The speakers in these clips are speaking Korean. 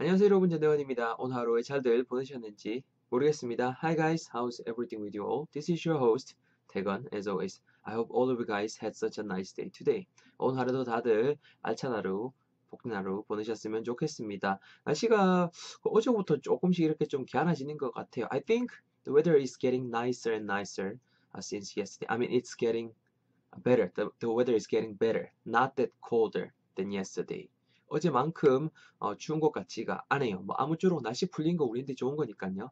안녕하세요 여러분 전대원입니다. 오늘 하루에 잘들 보내셨는지 모르겠습니다. Hi guys, how's everything with you all? This is your host 태건 as always. I hope all of you guys had such a nice day today. 오늘 하루도 다들 알찬 하루, 복된 하루 보내셨으면 좋겠습니다. 날씨가 어제부터 조금씩 이렇게 좀 개안해지는 것 같아요. I think the weather is getting nicer and nicer uh, since yesterday. I mean it's getting better. The, the weather is getting better. Not that colder than yesterday. 어제만큼 어, 추운 것 같지가 않아요. 뭐 아무쪼록 날씨 풀린 거 우리한테 좋은 거니까요.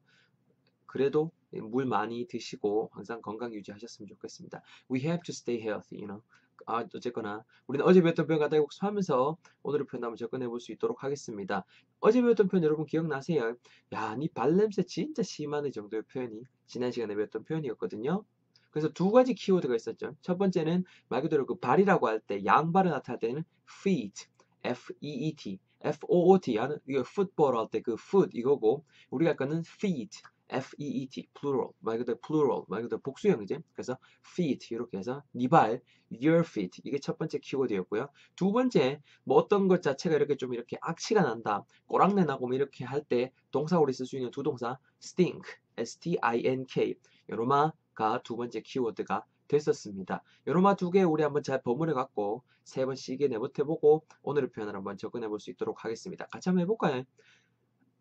그래도 물 많이 드시고 항상 건강 유지하셨으면 좋겠습니다. We have to stay healthy, you know. 아, 어쨌거나 우리는 어제 배웠던 표현 갖다 복습하면서 오늘의 표현 한번 접근해 볼 수 있도록 하겠습니다. 어제 배웠던 표현 여러분 기억나세요? 야, 니 발냄새 진짜 심하네 정도의 표현이 지난 시간에 배웠던 표현이었거든요. 그래서 두 가지 키워드가 있었죠. 첫 번째는 말 그대로 그 발이라고 할 때 양발을 나타낼 때는 feet F-E-E-T, F-O-O-T 하는 이거 풋볼 할때 그 foot 이거고 우리가 할 거는 feet, F-E-E-T, plural 말 그대로 plural 말 그대로 복수형이지. 그래서 feet 이렇게 해서 네발 your feet 이게 첫 번째 키워드였고요. 두 번째 뭐 어떤 것 자체가 이렇게 좀 이렇게 악취가 난다, 꼬랑내 나고 뭐 이렇게 할 때 동사 우리 쓸수 있는 두 동사 stink, S-T-I-N-K 요로마가 두 번째 키워드가 됐었습니다. 요로마 두 개 우리 한번 잘 버무려 갖고 세번 시계 내부해보고 오늘의 표현을 한번 접근해 볼 수 있도록 하겠습니다. 같이 한번 해볼까요?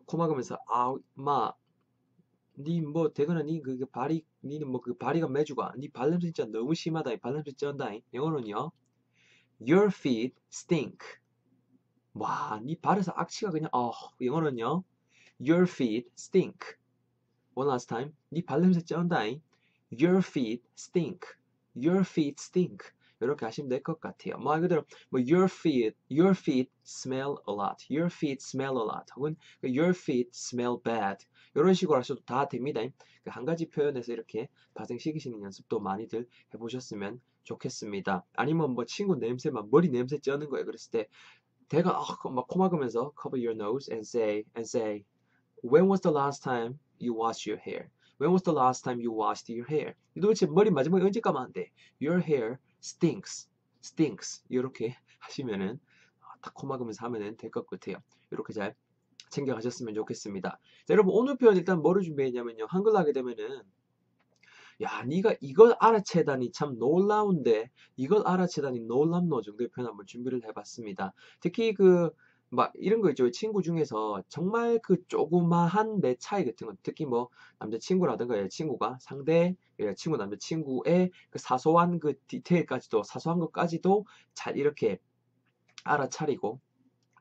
코 막으면서 아마 니뭐 되거나 니그 그 발이 니는 뭐 그 발이가 매주가 니 발냄새 진짜 너무 심하다 이 발냄새 쩐다 영어로는요 Your feet stink 와니 발에서 악취가 그냥 어 영어로는요 Your feet stink One last time 니 발냄새 쩐다 Your feet stink. Your feet stink. 이렇게 하시면 될 것 같아요. 말 그대로 뭐 your feet, your feet smell a lot. Your feet smell a lot. 혹은 your feet smell bad. 이런 식으로 하셔도 다 됩니다. 한 가지 표현에서 이렇게 발생시키시는 연습도 많이들 해보셨으면 좋겠습니다. 아니면 뭐 친구 냄새 막 머리 냄새 쩌는 거예요. 그랬을 때 대가 어, 막코 막으면서 cover your nose and say and say when was the last time you washed your hair? When was the last time you washed your hair? 도대체 머리 마지막에 언제 감았는데? Your hair stinks. stinks. 이렇게 하시면은 딱 코막으면서 하면은 될 것 같아요. 이렇게 잘 챙겨가셨으면 좋겠습니다. 자, 여러분 오늘 표현 일단 뭐를 준비했냐면요. 한글로 하게 되면은 야, 네가 이걸 알아채다니 참 놀라운데 이걸 알아채다니 놀랍노 정도의 표현 한번 준비를 해봤습니다. 특히 그 막 이런 거 있죠. 친구 중에서 정말 그 조그마한 내 차이 같은 거 특히 뭐 남자친구라든가 여자친구가 상대 여자친구 남자친구의 그 사소한 그 디테일까지도 사소한 것까지도 잘 이렇게 알아차리고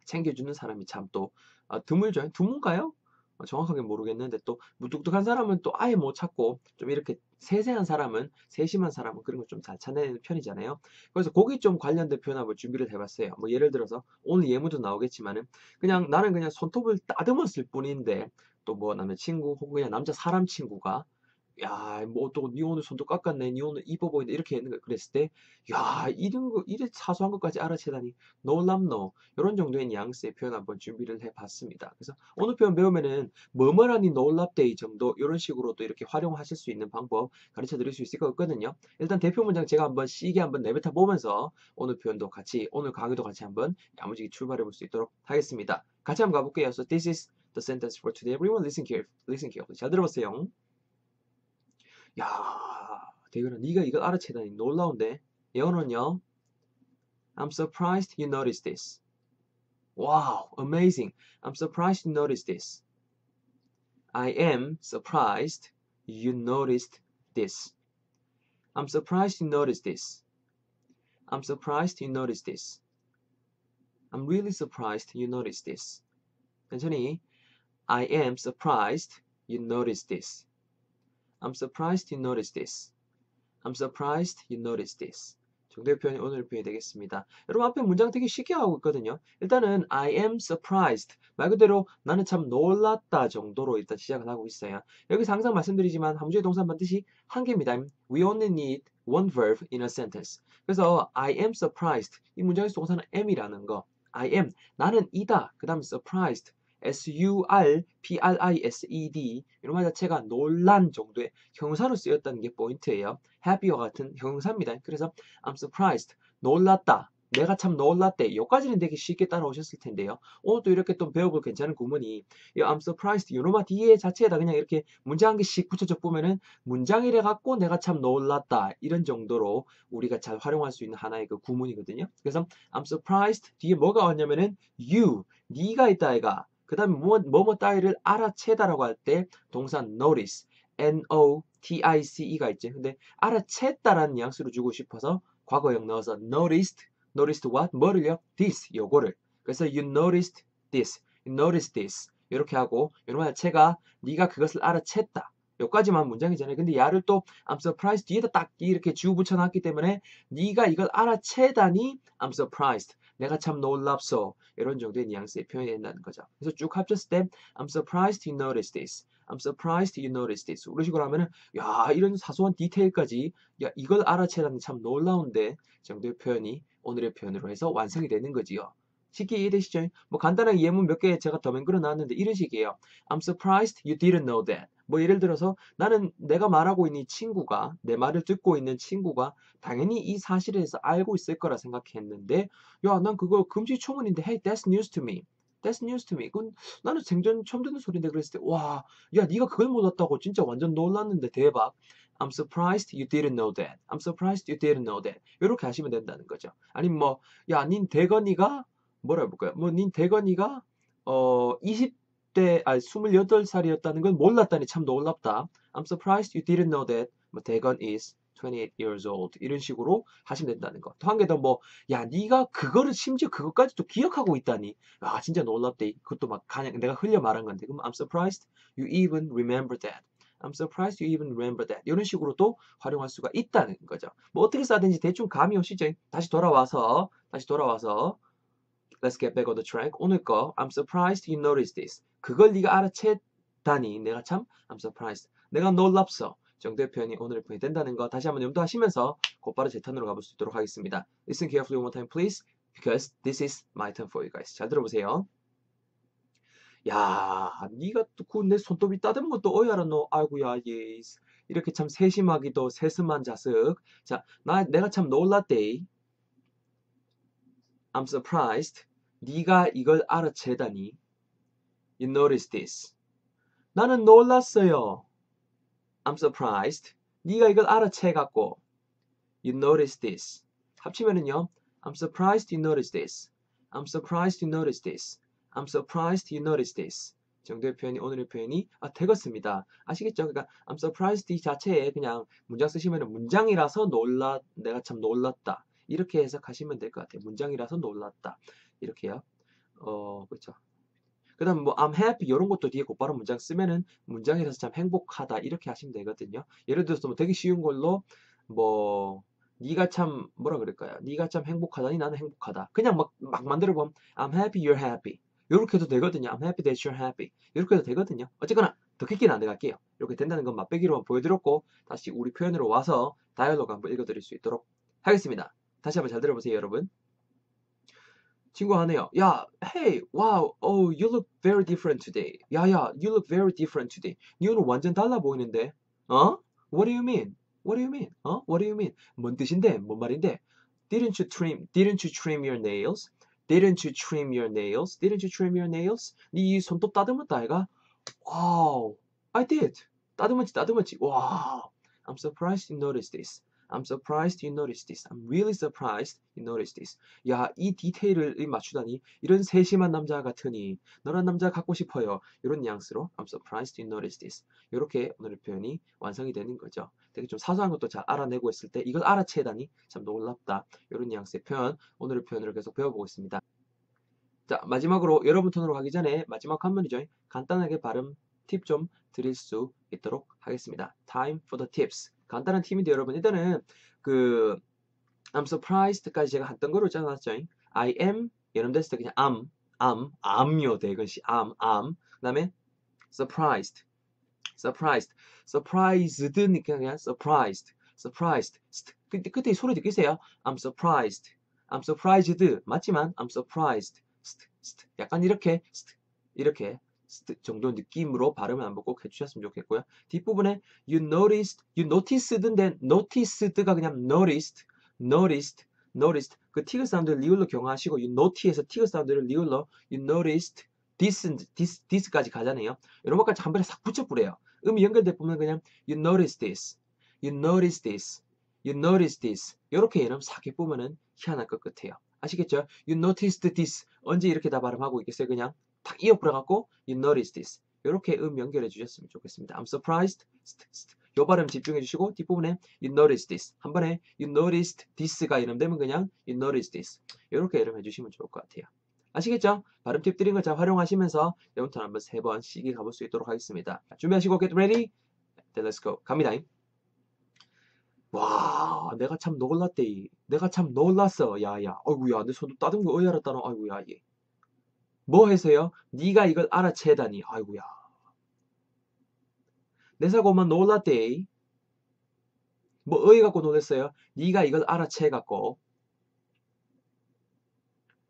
챙겨주는 사람이 참또 어, 드물죠. 드문가요? 어, 정확하게 모르겠는데 또 무뚝뚝한 사람은 또 아예 못 찾고 좀 이렇게 세세한 사람은 세심한 사람은 그런 걸 좀 잘 찾는 편이잖아요. 그래서 거기 좀 관련된 표현 한번 준비를 해봤어요. 뭐 예를 들어서 오늘 예문도 나오겠지만은 그냥 나는 그냥 손톱을 따듬었을 뿐인데 또 뭐 남자 친구 혹은 그냥 남자 사람 친구가 야, 뭐 또 니 오늘 손도 깎았네, 니 오늘 이뻐 보인다 이렇게 했는 거 그랬을 때, 야, 이런 거 이래 사소한 것까지 알아채다니 놀랍노. 이런 정도의 뉘앙스의 표현 한번 준비를 해봤습니다. 그래서 오늘 표현 배우면은 뭐뭐라니 놀랍대 이 정도 이런 식으로 또 이렇게 활용하실 수 있는 방법 가르쳐 드릴 수 있을 것 같거든요. 일단 대표 문장 제가 한번 시계 한번 내뱉어 보면서 오늘 표현도 같이 오늘 강의도 같이 한번 야무지게 출발해 볼 수 있도록 하겠습니다. 같이 한번 가볼게요. So this is the sentence for today. Everyone listen carefully. Listen carefully. 잘 들어보세요. 야, 대근아, 네가 이걸 알아채다니 놀라운데. 영어는요. I'm surprised you noticed this. Wow, amazing. I'm surprised you noticed this. I am surprised you noticed this. I'm surprised you noticed this. I'm surprised you noticed this. I'm really surprised you noticed this. 천천히. I am surprised you noticed this. I'm surprised you noticed this. I'm surprised you noticed this. 정도의 표현이 오늘 표현이 되겠습니다. 여러분 앞에 문장 되게 쉽게 하고 있거든요. 일단은 I am surprised 말 그대로 나는 참 놀랐다 정도로 일단 시작을 하고 있어요. 여기서 항상 말씀드리지만 함주의 동사 반드시 한 개입니다. We only need one verb in a sentence. 그래서 I am surprised 이 문장에서 동사는 am이라는 거. I am 나는 이다. 그 다음 surprised S-U-R-P-R-I-S-E-D 이런 말 자체가 놀란 정도의 형사로 쓰였다는 게 포인트예요. happy와 같은 형사입니다. 그래서 I'm surprised 놀랐다. 내가 참 놀랐대. 여기까지는 되게 쉽게 따라오셨을 텐데요. 오늘도 이렇게 또 배워볼 괜찮은 구문이 이 I'm surprised 요노마 뒤에 자체에다 그냥 이렇게 문장 한 개씩 붙여줘 보면은 문장이래 갖고 내가 참 놀랐다 이런 정도로 우리가 잘 활용할 수 있는 하나의 그 구문이거든요. 그래서 I'm surprised 뒤에 뭐가 왔냐면은 you 네가 있다 아이가 그 다음에 뭐, 뭐뭐 따위를 알아채다라고 할 때 동사 notice N-O-T-I-C-E가 있지. 근데 알아챘다라는 뉘앙스로 주고 싶어서 과거형 넣어서 noticed, noticed what? 뭐를요? this, 요거를. 그래서 you noticed this, you noticed this. 이렇게 하고 여러분 제가 네가 그것을 알아챘다. 여기까지만 문장이잖아요. 근데 야를 또 I'm surprised 뒤에다 딱 이렇게 주 붙여놨기 때문에 네가 이걸 알아채다니 I'm surprised. 내가 참 놀랍소. 이런 정도의 뉘앙스의 표현이 된다는 거죠. 그래서 쭉 합쳤을 때 I'm surprised you noticed this. I'm surprised you noticed this. 이런 식으로 하면은 야 이런 사소한 디테일까지 야 이걸 알아채다니 참 놀라운데 정도의 표현이 오늘의 표현으로 해서 완성이 되는 거지요. 쉽게 이해되시죠? 뭐 간단한 예문 몇 개 제가 더 맹글어 놨는데 이런 식이에요. I'm surprised you didn't know that. 뭐 예를 들어서 나는 내가 말하고 있는 이 친구가 내 말을 듣고 있는 친구가 당연히 이 사실에 대해서 알고 있을 거라 생각했는데 야 난 그거 금지초문인데 hey that's news to me. That's news to me. 그건 나는 생전 처음 듣는 소리인데 그랬을 때 와, 야 네가 그걸 몰랐다고 진짜 완전 놀랐는데 대박. I'm surprised you didn't know that. I'm surprised you didn't know that. 이렇게 하시면 된다는 거죠. 아니면 뭐, 야, 닌 대건이가 뭐라 해볼까요? 뭐, 닌 대건이가 어 20 대 아 28살이었다는 건 몰랐다니 참 놀랍다. I'm surprised you didn't know that. 뭐 대건 is 28 years old 이런 식으로 하시면 된다는 거. 또 한 개 더 뭐, 야, 네가 그거를 심지어 그것까지도 기억하고 있다니. 아, 진짜 놀랍대. 그것도 막 그냥 내가 흘려 말한 건데. 그럼 I'm surprised you even remember that. I'm surprised you even remember that. 이런 식으로도 활용할 수가 있다는 거죠. 뭐 어떻게 써야되는지 대충 감이 오시죠? 다시 돌아와서, 다시 돌아와서 Let's get back on the track. 오늘 거 I'm surprised you noticed this. 그걸 네가 알아챘다니 내가 참 I'm surprised. 내가 놀랍어. 정도의 표현이 오늘의 표현이 된다는 거 다시 한번 염두하시면서 곧바로 제 턴으로 가볼 수 있도록 하겠습니다. Listen carefully one more time please because this is my turn for you guys. 잘 들어보세요. 야, 네가 또내 손톱이 따듬은 것도 어야라 너. 아이고야, 예스. 이렇게 참 세심하기도 세심한 자석. 자, 나 내가 참 놀랐대. I'm surprised. 네가 이걸 알아채다니. You noticed this. 나는 놀랐어요. I'm surprised. 네가 이걸 알아채갖고. You noticed this. 합치면은요. I'm surprised you noticed this. I'm surprised you noticed this. I'm surprised you noticed this. 정도의 표현이 오늘의 표현이 아, 되겠습니다. 아시겠죠? 그러니까 I'm surprised 이 자체에 그냥 문장 쓰시면 문장이라서 놀라 내가 참 놀랐다. 이렇게 해석하시면 될 것 같아요. 문장이라서 놀랐다. 이렇게요. 어, 그렇죠. 그 다음 뭐 I'm happy 이런 것도 뒤에 곧바로 문장 쓰면은 문장이라서 참 행복하다 이렇게 하시면 되거든요. 예를 들어서 뭐 되게 쉬운 걸로 뭐 네가 참 뭐라 그럴까요? 네가 참 행복하다니 나는 행복하다. 그냥 막, 막 만들어 보면 I'm happy you're happy. 이렇게 해도 되거든요. I'm happy that you're happy. 이렇게 해도 되거든요. 어쨌거나 더 깊게는 안 들어갈게요. 이렇게 된다는 건 맛배기로만 보여드렸고 다시 우리 표현으로 와서 다이얼로그 한번 읽어드릴 수 있도록 하겠습니다. 다시 한번 잘 들어보세요, 여러분. 친구가 하네요. 야, hey, wow, oh, you look very different today. 야, 야, you look very different today. 니 오늘 완전 달라 보이는데. 어? What do you mean? What do you mean? 어? What do you mean? 뭔 뜻인데? 뭔 말인데? Didn't you trim, didn't you trim your nails? Didn't you trim your nails? Didn't you trim your nails? 네 손톱 따듬었다 아이가? Wow, I did. 따듬었지, 따듬었지. Wow, I'm surprised you noticed this. I'm surprised you noticed this. I'm really surprised you noticed this. 야, 이 디테일을 맞추다니 이런 세심한 남자 같으니 너란 남자 갖고 싶어요. 이런 뉘앙스로 I'm surprised you noticed this. 이렇게 오늘의 표현이 완성이 되는 거죠. 되게 좀 사소한 것도 잘 알아내고 있을 때 이걸 알아채다니 참 놀랍다. 이런 뉘앙스의 표현 오늘의 표현으로 계속 배워보고 있습니다. 자 마지막으로 여러분 턴으로 가기 전에 마지막 한 번이죠. 간단하게 발음 팁 좀 드릴 수 있도록 하겠습니다. Time for the tips. 간단한 팁인데 여러분 일단은 그 I'm surprised까지 제가 했던 거로 짜놨죠. I am 여러분 됐을 때 그냥 am, am, am요 대건시 am, am. 그다음에 surprised, surprised, surprised니까 그냥 surprised, surprised. 그때 그때 소리 느끼세요? I'm surprised, I'm surprised 맞지만 I'm surprised. 약간 이렇게 이렇게 정도 느낌으로 발음을 한번 꼭 해주셨으면 좋겠고요. 뒷부분에 you noticed, you noticed인데 noticed가 그냥 noticed, noticed, noticed 그 티그 사운드를 리을로 경화하시고 you notice에서 티그 사운드를 리을로 you noticed this, this, this까지 가잖아요. 이런 것까지 한 번에 싹 붙여버려요. 음이 연결돼 보면 그냥 you notice this, you notice this, you notice this 이렇게 이름 싹 해보면은 희한할 것 같아요. 아시겠죠? You noticed this 언제 이렇게 다 발음하고 있겠어요? 그냥 탁 이어풀어갖고 you noticed this 이렇게 음 연결해 주셨으면 좋겠습니다. I'm surprised. 요 발음 집중해 주시고 뒷부분에 you noticed this 한 번에 you noticed this가 이름되면 그냥 you noticed this 이렇게 이름해 주시면 좋을 것 같아요. 아시겠죠? 발음 팁 드린 거잘 활용하시면서 여러분들 한번 세 번 시기 가볼 수 있도록 하겠습니다. 준비하시고 get ready. Then let's go. 갑니다. 와, 내가 참 놀랐대. 내가 참 놀랐어. 야야. 어이구야, 내 손도 어이 알았다노. 아이구야, 얘. 뭐 해서요? 네가 이걸 알아채다니. 아이구야. 내 사고만 놀랐대. 뭐 어이 갖고 놀랐어요? 네가 이걸 알아채 갖고.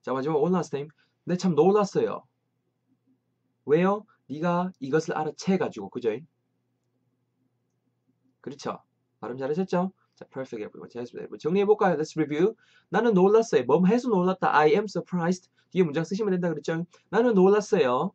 자 마지막 last time. 내참 놀랐어요. 왜요? 네가 이것을 알아채 가지고 그죠? 그렇죠? 발음 잘하셨죠? 자, perfect everyone. 잘했습니다. 정리해볼까요? Let's review. 나는 놀랐어요. 뭐 해서 놀랐다. I am surprised. 뒤에 문장 쓰시면 된다 그랬죠? 나는 놀랐어요.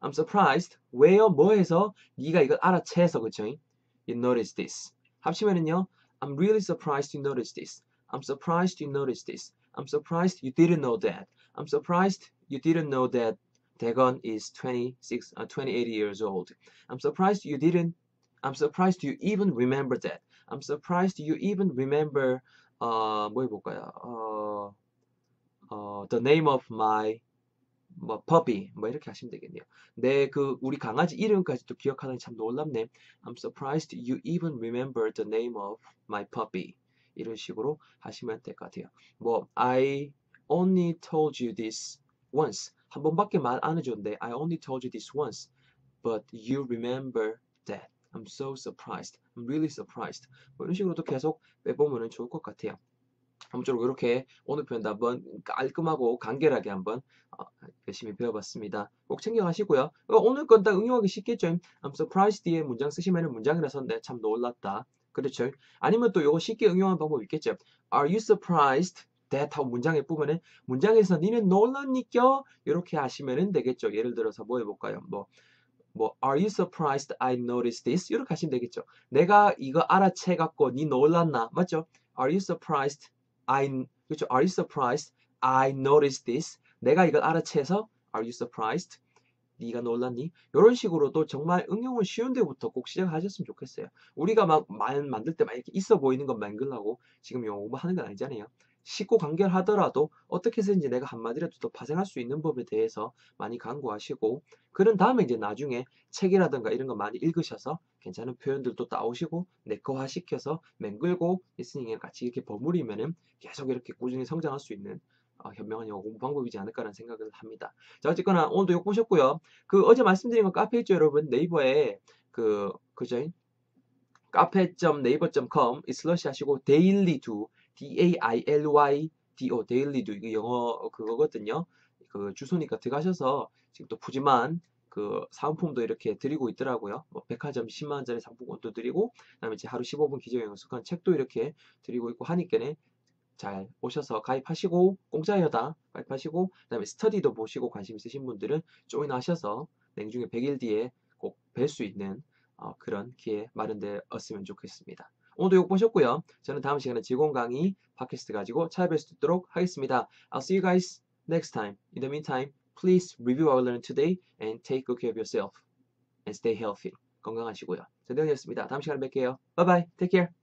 I'm surprised. 왜요? 뭐 해서? 네가 이걸 알아채서 그쵸? You notice this. 합치면은요. I'm really surprised you noticed this. I'm surprised you noticed this. I'm surprised you didn't know that. I'm surprised you didn't know that Dagon is 26, uh, 28 years old. I'm surprised you didn't. I'm surprised you even remember that. I'm surprised you even remember. 어, 뭐 해볼까요? 어, 어, the name of my 뭐 puppy 뭐 이렇게 하시면 되겠네요. 내 그 우리 강아지 이름까지도 기억하는 참 놀랍네. I'm surprised you even remember the name of my puppy. 이런 식으로 하시면 될 것 같아요. 뭐 I only told you this once. 한 번밖에 말 안 해줬는데 I only told you this once. But you remember that. I'm so surprised. I'm really surprised. 뭐 이런 식으로도 계속 빼보면 좋을 것 같아요. 아무쪼록 이렇게 오늘 표현도 한번 깔끔하고 간결하게 한번 어, 열심히 배워봤습니다. 꼭 챙겨가시고요. 어, 오늘 건 다 응용하기 쉽겠죠. I'm surprised 뒤에 문장 쓰시면 문장이라서 내참 놀랐다. 그렇죠. 아니면 또 이거 쉽게 응용하는 방법이 있겠죠. Are you surprised? that 하고 문장에 보면은 문장에서 니는 놀랐니껴? 이렇게 하시면 되겠죠. 예를 들어서 뭐 해볼까요? 뭐, 뭐 Are you surprised I noticed this? 이렇게 하시면 되겠죠. 내가 이거 알아채 갖고 니 놀랐나? 맞죠? Are you surprised I 그렇죠? Are you surprised I noticed this? 내가 이걸 알아채서 Are you surprised? 네가 놀랐니? 이런 식으로도 정말 응용은 쉬운 데부터 꼭 시작하셨으면 좋겠어요. 우리가 막 말 만들 때 막 이렇게 있어 보이는 것 만들라고 지금 영어 공부하는 건 아니잖아요. 쉽고 간결하더라도 어떻게 해서든지 내가 한마디라도 더 파생할 수 있는 법에 대해서 많이 강구하시고 그런 다음에 이제 나중에 책이라든가 이런 거 많이 읽으셔서 괜찮은 표현들도 따오시고 내거화 시켜서 맹글고 리스닝에 같이 이렇게 버무리면은 계속 이렇게 꾸준히 성장할 수 있는 어, 현명한 영어 공부 방법이지 않을까라는 생각을 합니다. 자 어쨌거나 오늘도 욕 보셨고요. 그 어제 말씀드린 거 카페 있죠 여러분 네이버에 그 그죠 카페.네이버.com 슬러시 하시고 daily do D-A-I-L-Y D-O daily도 이거 영어 그거거든요. 그 주소니까 들어가셔서 지금 또 푸짐한 그 사은품도 이렇게 드리고 있더라고요. 뭐 백화점 10만 원짜리 상품권도 드리고 그다음에 이제 하루 15분 기저영어 습관 책도 이렇게 드리고 있고 하니까는 잘 오셔서 가입하시고 공짜여다 가입하시고 그다음에 스터디도 보시고 관심 있으신 분들은 조인하셔서 냉중에 100일 뒤에 꼭 뵐 수 있는 어, 그런 기회 마련되었으면 좋겠습니다. 오늘도 욕 보셨고요. 저는 다음 시간에 직원 강의 팟캐스트 가지고 찾아뵐 수 있도록 하겠습니다. I'll see you guys next time. In the meantime, please review our learning today and take good care of yourself and stay healthy. 건강하시고요. 전대현이었습니다. 다음 시간에 뵐게요. Bye bye. Take care.